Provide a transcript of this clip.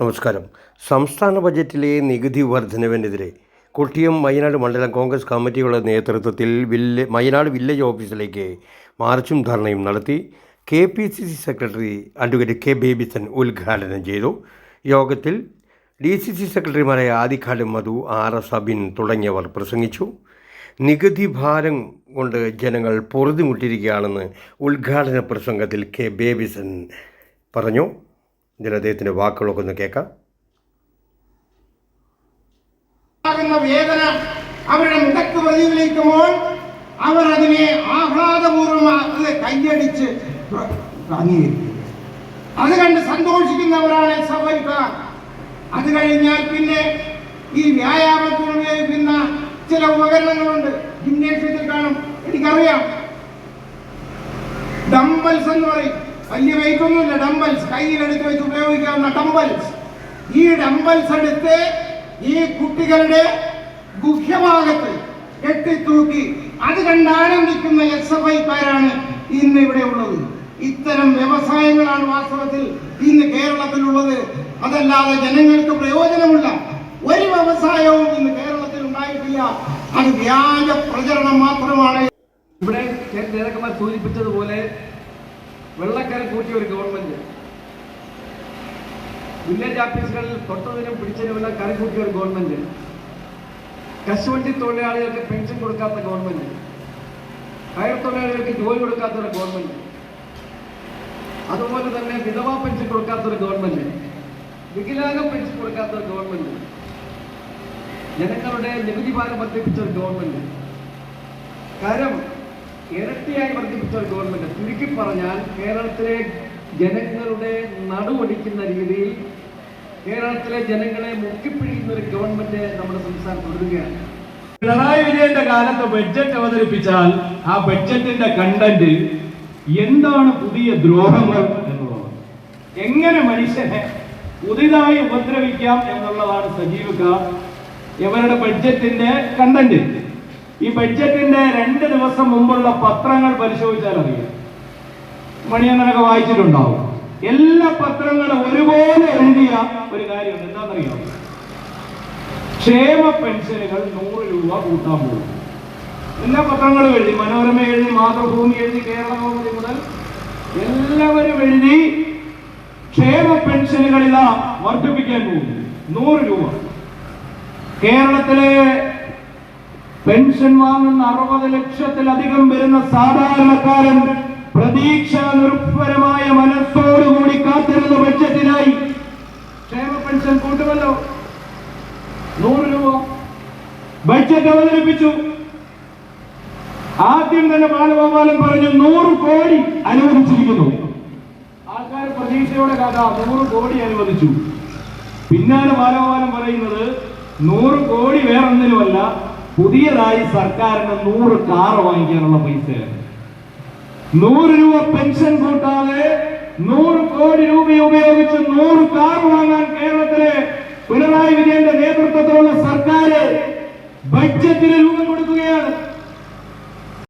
നമസ്കാരം. സംസ്ഥാന ബജറ്റിലെ നികുതി വർധനവിനെതിരെ കൊട്ടിയം വയനാട് മണ്ഡലം കോൺഗ്രസ് കമ്മിറ്റികളുടെ നേതൃത്വത്തിൽ വില്ല വയനാട് വില്ലേജ് ഓഫീസിലേക്ക് മാർച്ചും ധർണയും നടത്തി K P C C secretary advocate K Babison ഉദ്ഘാടനം ചെയ്തു. യോഗത്തിൽ ഡി സി സി സെക്രട്ടറിമാരായ ആദിക്കാട് മധു ആർ എസ് അബിൻ തുടങ്ങിയവർ പ്രസംഗിച്ചു. നികുതി ഭാരം കൊണ്ട് ജനങ്ങൾ പൊറുതിമുട്ടിയിരിക്കുകയാണെന്ന് ഉദ്ഘാടന പ്രസംഗത്തിൽ കെ ബേബിസൺ പറഞ്ഞു. ഇതിൽ അദ്ദേഹത്തിന്റെ വാക്കുകളൊക്കെ ഒന്ന് കേൾക്കാം. വേദന അവരുടെ മുടക്ക് പ്രതിഫലിക്കുമ്പോൾ അവർ അതിനെ ആഹ്ലാദപൂർവം അത് കൈയടിച്ച് അംഗീകരിക്കും അത് കണ്ട് സന്തോഷിക്കുന്നവരാണ് സഭയ്ക്കാർ അത് കഴിഞ്ഞാൽ പിന്നെ ഈ വ്യായാമത്തിന് ഉപയോഗിക്കുന്ന ചില ഉപകരണങ്ങളുണ്ട്. ജിംനേഷ്യത്തിൽ കാണും. എനിക്കറിയാം. ഡംബൽസ് എന്ന് പറയും. വലിയ വെയിറ്റ് ഒന്നുമില്ല ഡംബൽസ് കയ്യിലെടുത്ത് വെച്ച് ഉപയോഗിക്കാവുന്ന ഡംബൽസ് ഈ ഡംബൽസ് എടുത്ത് ഈ കുട്ടികളുടെ ഗുഹ്യഭാഗത്ത് കെട്ടിത്തൂക്കി അത് കണ്ട് ആനന്ദിക്കുന്ന എസ് എഫ് ഐക്കാരാണ് ഇന്ന് ഇവിടെ ഉള്ളത്. ഇത്തരം വ്യവസായങ്ങളാണ് വാസ്തവത്തിൽ ഇന്ന് കേരളത്തിലുള്ളത്. അതല്ലാതെ ജനങ്ങൾക്ക് പ്രയോജനമുള്ള ഒരു വ്യവസായവും ഇന്ന് കേരളത്തിൽ ഉണ്ടായിട്ടില്ല. അത് വ്യാജ പ്രചരണം മാത്രമാണ്. ഇവിടെ നേതാക്കന്മാർ സൂചിപ്പിച്ചതുപോലെ വെള്ളക്കര കൂട്ടിയ ഒരു ഗവൺമെന്റ്. വില്ലേജ് ഓഫീസുകളിൽ തൊട്ടതിനും പിടിച്ചതിനുമെല്ലാം കറി കൂട്ടിയ ഒരു ഗവൺമെന്റ്. കശുവണ്ടി തൊഴിലാളികൾക്ക് പെൻഷൻ കൊടുക്കാത്ത ഗവൺമെന്റ്. കയർ തൊഴിലാളികൾക്ക് ജോലി കൊടുക്കാത്ത ഒരു ഗവൺമെന്റ്. അതുപോലെ തന്നെ വിധവാ പെൻഷൻ കൊടുക്കാത്ത ഒരു ഗവൺമെന്റ്. വികലാംഗ പെൻഷൻ കൊടുക്കാത്ത ഒരു ഗവൺമെന്റ്. ജനങ്ങളുടെ നികുതി ഭാരം വർദ്ധിപ്പിച്ച ഒരു ഗവൺമെന്റ്. കരം ഇരട്ടിയായി വർദ്ധിപ്പിച്ച ഒരു ഗവൺമെന്റ് ചുരുക്കി പറഞ്ഞാൽ കേരളത്തിലെ ജനങ്ങളുടെ നടുവടിക്കുന്ന രീതിയിൽ കേരളത്തിലെ ജനങ്ങളെ മുക്കിപ്പിഴിക്കുന്ന ഒരു ഗവൺമെന്റ് നമ്മുടെ സംസ്ഥാനം തുടരുകയാണ്. പിണറായി വിജയന്റെ കാലത്ത് ബഡ്ജറ്റ് അവതരിപ്പിച്ചാൽ ആ ബഡ്ജറ്റിന്റെ കണ്ടന്റ് എന്താണ് പുതിയ ദ്രോഹങ്ങൾ എന്നുള്ളത് എങ്ങനെ മനുഷ്യനെ പുതിയതായി ഉപദ്രവിക്കാം എന്നുള്ളതാണ് സജീവിക ഇവരുടെ ബഡ്ജറ്റിന്റെ കണ്ടന്റ് ഈ ബഡ്ജറ്റിന്റെ രണ്ട് ദിവസം മുമ്പുള്ള പത്രങ്ങൾ പരിശോധിച്ചാൽ അറിയാം. മണിയന്നനൊക്കെ വായിച്ചിട്ടുണ്ടാവും. എല്ലാ പത്രങ്ങളും ഒരുപോലെ എഴുതിയ ഒരു കാര്യമുണ്ട്. എന്താണെന്നറിയാം? ക്ഷേമ പെൻഷനുകൾ നൂറ് രൂപ കൂട്ടാൻ പോകും. എല്ലാ പത്രങ്ങളും എഴുതി. മനോരമ എഴുതി മാതൃഭൂമി എഴുതി കേരള മുതൽ എല്ലാവരും എഴുതി ക്ഷേമ പെൻഷനുകളിലാ വർദ്ധിപ്പിക്കാൻ പോകുന്നു. നൂറ് രൂപ. കേരളത്തിലെ പെൻഷൻ വാങ്ങുന്ന അറുപത് ലക്ഷത്തിലധികം വരുന്ന സാധാരണക്കാരൻ പ്രതീക്ഷ നിർഭരമായ മനസ്സോടുകൂടി കാത്തിരുന്ന ബഡ്ജറ്റിനായി ക്ഷേമ പെൻഷൻ കൂട്ടുമല്ലോ. നൂറ് രൂപ. ബഡ്ജറ്റ് അവതരിപ്പിച്ചു. ആദ്യം തന്നെ ബാലഗോപാലൻ പറഞ്ഞു നൂറ് കോടി അനുവദിച്ചിരിക്കുന്നു. ആൾക്കാർ പ്രതീക്ഷയോടെ കഥ നൂറ് കോടി അനുവദിച്ചു. പിന്നാലെ ബാലഗോപാലൻ പറയുന്നത് നൂറ് കോടി വേറൊന്നിനുമല്ല പുതിയതായി സർക്കാരിന് നൂറ് കാർ വാങ്ങിക്കാനുള്ള പൈസയാണ് നൂറ് രൂപ പെൻഷൻ കൂട്ടാതെ നൂറ് കോടി രൂപ ഉപയോഗിച്ച് നൂറ് കാർ വാങ്ങാൻ കേരളത്തിലെ പിണറായി വിജയന്റെ നേതൃത്വത്തിലുള്ള സർക്കാർ ബഡ്ജറ്റിന് രൂപം കൊടുക്കുകയാണ്.